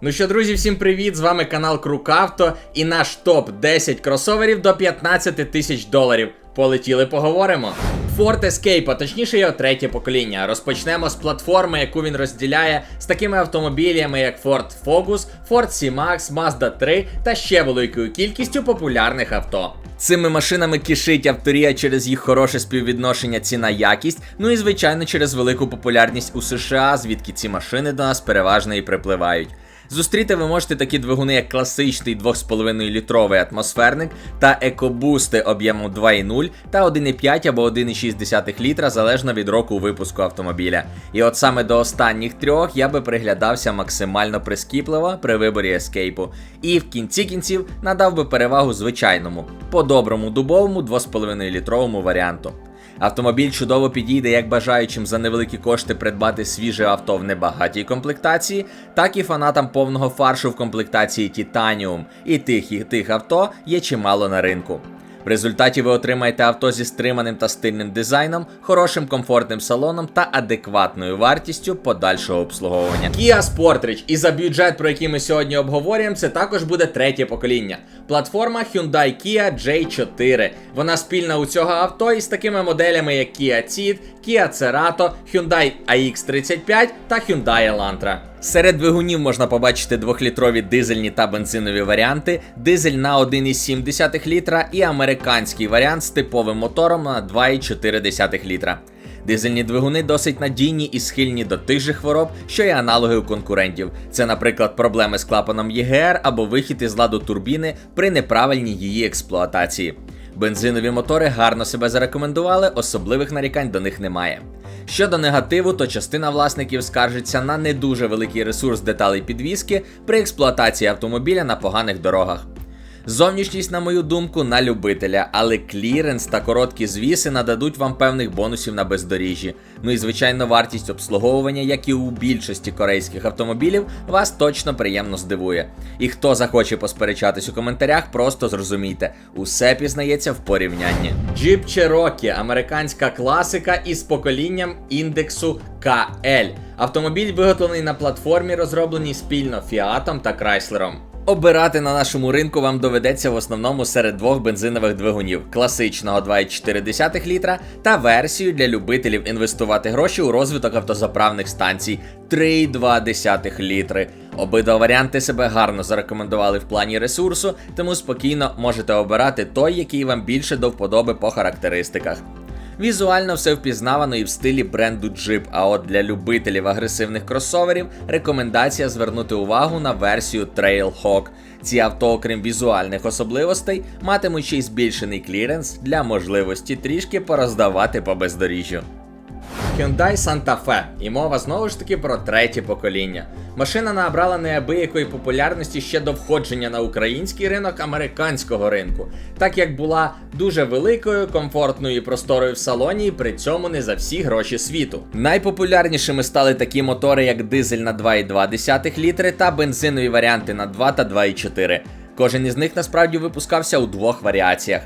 Ну що, друзі, всім привіт! З вами канал Крукавто і наш топ 10 кросоверів до 15 тисяч доларів. Полетіли, поговоримо. Ford Escape, а точніше його третє покоління. Розпочнемо з платформи, яку він розділяє з такими автомобілями, як Ford Focus, Ford C-Max, Mazda 3 та ще великою кількістю популярних авто. Цими машинами кишить авторія через їх хороше співвідношення ціна-якість, ну і звичайно через велику популярність у США, звідки ці машини до нас переважно і припливають. Зустріти ви можете такі двигуни, як класичний 2,5 літровий атмосферник та екобусти об'ємом 2,0 та 1,5 або 1,6 літра залежно від року випуску автомобіля. І от саме до останніх трьох я би приглядався максимально прискіпливо при виборі ескейпу. І в кінці кінців надав би перевагу звичайному, по-доброму дубовому 2,5 літровому варіанту. Автомобіль чудово підійде як бажаючим за невеликі кошти придбати свіже авто в небагатій комплектації, так і фанатам повного фаршу в комплектації Titanium. І тих і тих авто є чимало на ринку. В результаті ви отримаєте авто зі стриманим та стильним дизайном, хорошим комфортним салоном та адекватною вартістю подальшого обслуговування. Kia Sportage і за бюджет, про який ми сьогодні обговорюємо, це також буде третє покоління. Платформа Hyundai Kia J4. Вона спільна у цього авто із такими моделями, як Kia Ceed, Kia Cerato, Hyundai AX35 та Hyundai Elantra. Серед двигунів можна побачити 2-літрові дизельні та бензинові варіанти, дизель на 1,7 літра і американський варіант з типовим мотором на 2,4 літра. Дизельні двигуни досить надійні і схильні до тих же хвороб, що й аналоги у конкурентів. Це, наприклад, проблеми з клапаном ЄГР або вихід із ладу турбіни при неправильній її експлуатації. Бензинові мотори гарно себе зарекомендували, особливих нарікань до них немає. Щодо негативу, то частина власників скаржиться на не дуже великий ресурс деталей підвіски при експлуатації автомобіля на поганих дорогах. Зовнішність, на мою думку, на любителя, але кліренс та короткі звіси нададуть вам певних бонусів на бездоріжжі. Ну і звичайно, вартість обслуговування, як і у більшості корейських автомобілів, вас точно приємно здивує. І хто захоче посперечатись у коментарях, просто зрозумійте, усе пізнається в порівнянні. Jeep Cherokee – американська класика із поколінням індексу KL. Автомобіль виготовлений на платформі, розробленій спільно Фіатом та Крайслером. Обирати на нашому ринку вам доведеться в основному серед двох бензинових двигунів: класичного 2,4 літра та версію для любителів інвестувати гроші у розвиток автозаправних станцій 3,2 літри. Обидва варіанти себе гарно зарекомендували в плані ресурсу, тому спокійно можете обирати той, який вам більше до вподоби по характеристиках. Візуально все впізнавано і в стилі бренду Jeep, а от для любителів агресивних кросоверів рекомендація звернути увагу на версію Trailhawk. Ці авто, окрім візуальних особливостей, матимуть ще й збільшений кліренс для можливості трішки пороздавати по бездоріжжю. Hyundai Santa Fe, і мова знову ж таки про третє покоління. Машина набрала неабиякої популярності ще до входження на український ринок американського ринку, так як була дуже великою, комфортною і просторою в салоні, і при цьому не за всі гроші світу. Найпопулярнішими стали такі мотори, як дизель на 2,2 літри та бензинові варіанти на 2 та 2,4. Кожен із них насправді випускався у двох варіаціях.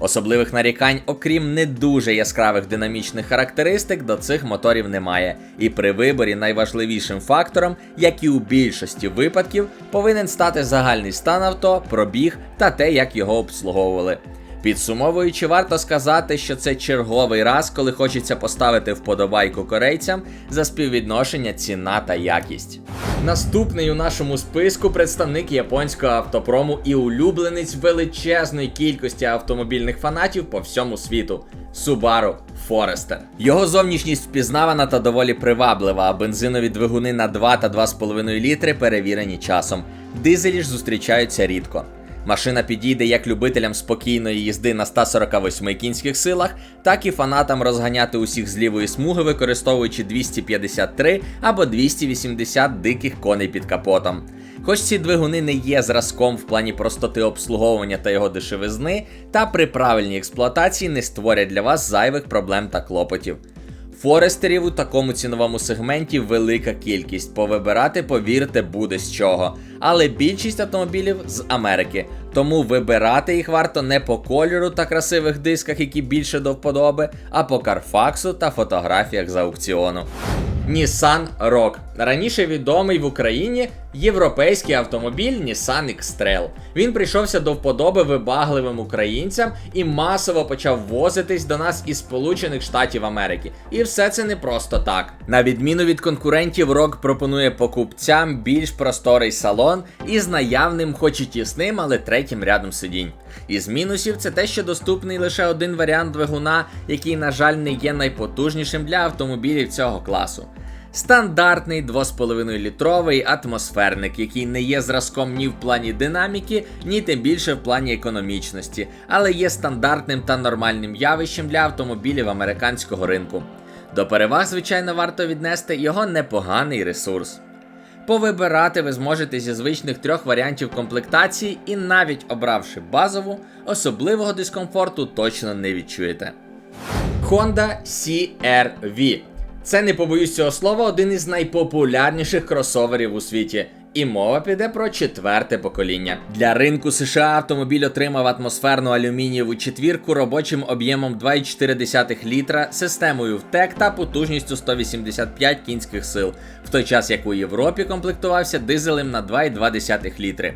Особливих нарікань, окрім не дуже яскравих динамічних характеристик, до цих моторів немає. І при виборі найважливішим фактором, як і у більшості випадків, повинен стати загальний стан авто, пробіг та те, як його обслуговували. Підсумовуючи, варто сказати, що це черговий раз, коли хочеться поставити вподобайку корейцям за співвідношення ціна та якість. Наступний у нашому списку представник японського автопрому і улюбленець величезної кількості автомобільних фанатів по всьому світу Subaru Forester. Його зовнішність впізнавана та доволі приваблива, а бензинові двигуни на 2 та 2,5 літри перевірені часом. Дизелі ж зустрічаються рідко. Машина підійде як любителям спокійної їзди на 148 кінських силах, так і фанатам розганяти усіх з лівої смуги, використовуючи 253 або 280 диких коней під капотом. Хоч ці двигуни не є зразком в плані простоти обслуговування та його дешевизни, та при правильній експлуатації не створять для вас зайвих проблем та клопотів. Форестерів у такому ціновому сегменті велика кількість. Повибирати, повірте, буде з чого. Але більшість автомобілів з Америки. Тому вибирати їх варто не по кольору та красивих дисках, які більше до вподоби, а по карфаксу та фотографіях з аукціону. Nissan Rogue. Раніше відомий в Україні Європейський автомобіль Nissan X-Trail. Він прийшовся до вподоби вибагливим українцям і масово почав возитись до нас із Сполучених Штатів Америки. І все це не просто так. На відміну від конкурентів, Рок пропонує покупцям більш просторий салон із наявним, хоч і тісним, але третім рядом сидінь. Із мінусів це те, що доступний лише один варіант двигуна, який, на жаль, не є найпотужнішим для автомобілів цього класу. Стандартний 2,5 літровий атмосферник, який не є зразком ні в плані динаміки, ні тим більше в плані економічності, але є стандартним та нормальним явищем для автомобілів американського ринку. До переваг, звичайно, варто віднести його непоганий ресурс. Повибирати ви зможете зі звичних трьох варіантів комплектації, і навіть обравши базову, особливого дискомфорту точно не відчуєте. Honda CR-V. Це не побоюсь цього слова, один із найпопулярніших кросоверів у світі. І мова піде про четверте покоління. Для ринку США автомобіль отримав атмосферну алюмінієву четвірку робочим об'ємом 2,4 літра, системою ВТЕК та потужністю 185 кінських сил, в той час як у Європі комплектувався дизелем на 2,2 літри.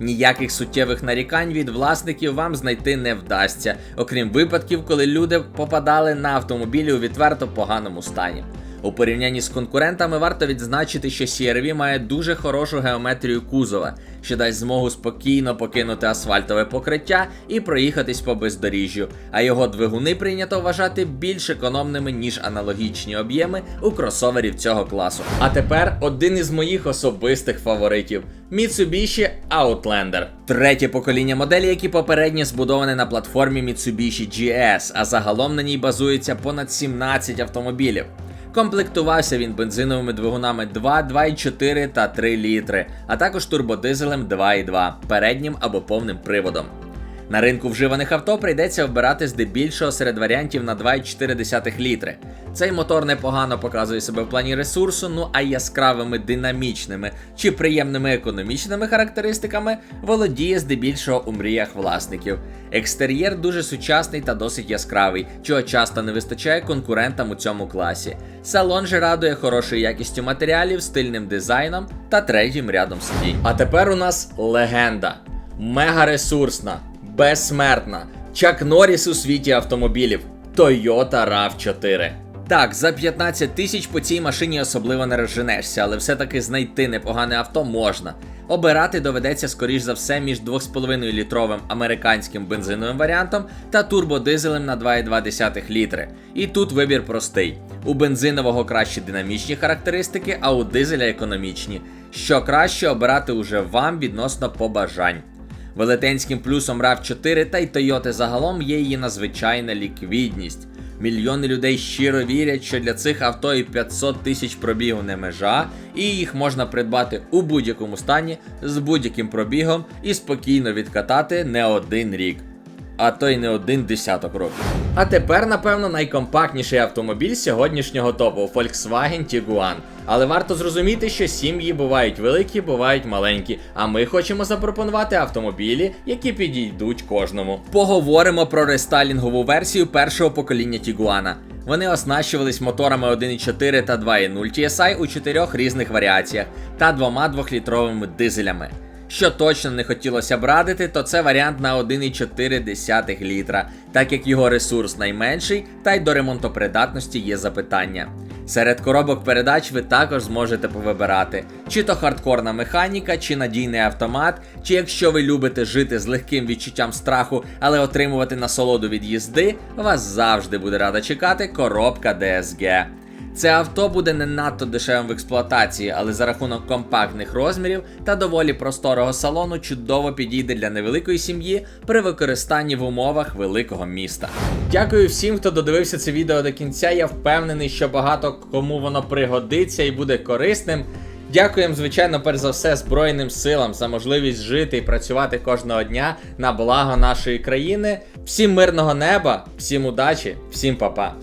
Ніяких суттєвих нарікань від власників вам знайти не вдасться, окрім випадків, коли люди попадали на автомобілі у відверто поганому стані. У порівнянні з конкурентами варто відзначити, що CRV має дуже хорошу геометрію кузова, що дасть змогу спокійно покинути асфальтове покриття і проїхатись по бездоріжжю, а його двигуни прийнято вважати більш економними, ніж аналогічні об'єми у кросоверів цього класу. А тепер один із моїх особистих фаворитів Mitsubishi Outlander. Третє покоління моделі, які попередньо збудовані на платформі Mitsubishi GS, а загалом на ній базується понад 17 автомобілів. Комплектувався він бензиновими двигунами 2, 2,4 та 3 літри, а також турбодизелем 2,2 переднім або повним приводом. На ринку вживаних авто прийдеться вбирати здебільшого серед варіантів на 2,4 літри. Цей мотор непогано показує себе в плані ресурсу, ну а яскравими динамічними чи приємними економічними характеристиками володіє здебільшого у мріях власників. Екстер'єр дуже сучасний та досить яскравий, чого часто не вистачає конкурентам у цьому класі. Салон же радує хорошою якістю матеріалів, стильним дизайном та третім рядом сидінь. А тепер у нас легенда. Мега ресурсна, безсмертна. Чак Норріс у світі автомобілів Toyota RAV4. Так, за 15 тисяч по цій машині особливо не розженешся, але все-таки знайти непогане авто можна. Обирати доведеться, скоріш за все, між 2,5 літровим американським бензиновим варіантом та турбодизелем на 2,2 літри. І тут вибір простий: у бензинового кращі динамічні характеристики, а у дизеля економічні. Що краще обирати уже вам відносно побажань. Велетенським плюсом RAV4 та й Toyota загалом є її надзвичайна ліквідність. Мільйони людей щиро вірять, що для цих авто і 500 тисяч пробігу не межа, і їх можна придбати у будь-якому стані з будь-яким пробігом і спокійно відкатати не один рік. А то й не один десяток років. А тепер, напевно, найкомпактніший автомобіль сьогоднішнього топу Volkswagen Tiguan. Але варто зрозуміти, що сім'ї бувають великі, бувають маленькі. А ми хочемо запропонувати автомобілі, які підійдуть кожному. Поговоримо про рестайлінгову версію першого покоління Тігуана. Вони оснащувались моторами 1.4 та 2.0 TSI у чотирьох різних варіаціях та двома двохлітровими дизелями. Що точно не хотілося б радити, то це варіант на 1,4 літра, так як його ресурс найменший, та й до ремонтопридатності є запитання. Серед коробок передач ви також зможете повибирати, чи то хардкорна механіка, чи надійний автомат, чи якщо ви любите жити з легким відчуттям страху, але отримувати насолоду від їзди, вас завжди буде рада чекати коробка DSG. Це авто буде не надто дешевим в експлуатації, але за рахунок компактних розмірів та доволі просторого салону чудово підійде для невеликої сім'ї при використанні в умовах великого міста. Дякую всім, хто додивився це відео до кінця. Я впевнений, що багато кому воно пригодиться і буде корисним. Дякуємо, звичайно, перш за все, Збройним силам за можливість жити і працювати кожного дня на благо нашої країни. Всім мирного неба, всім удачі, всім па-па.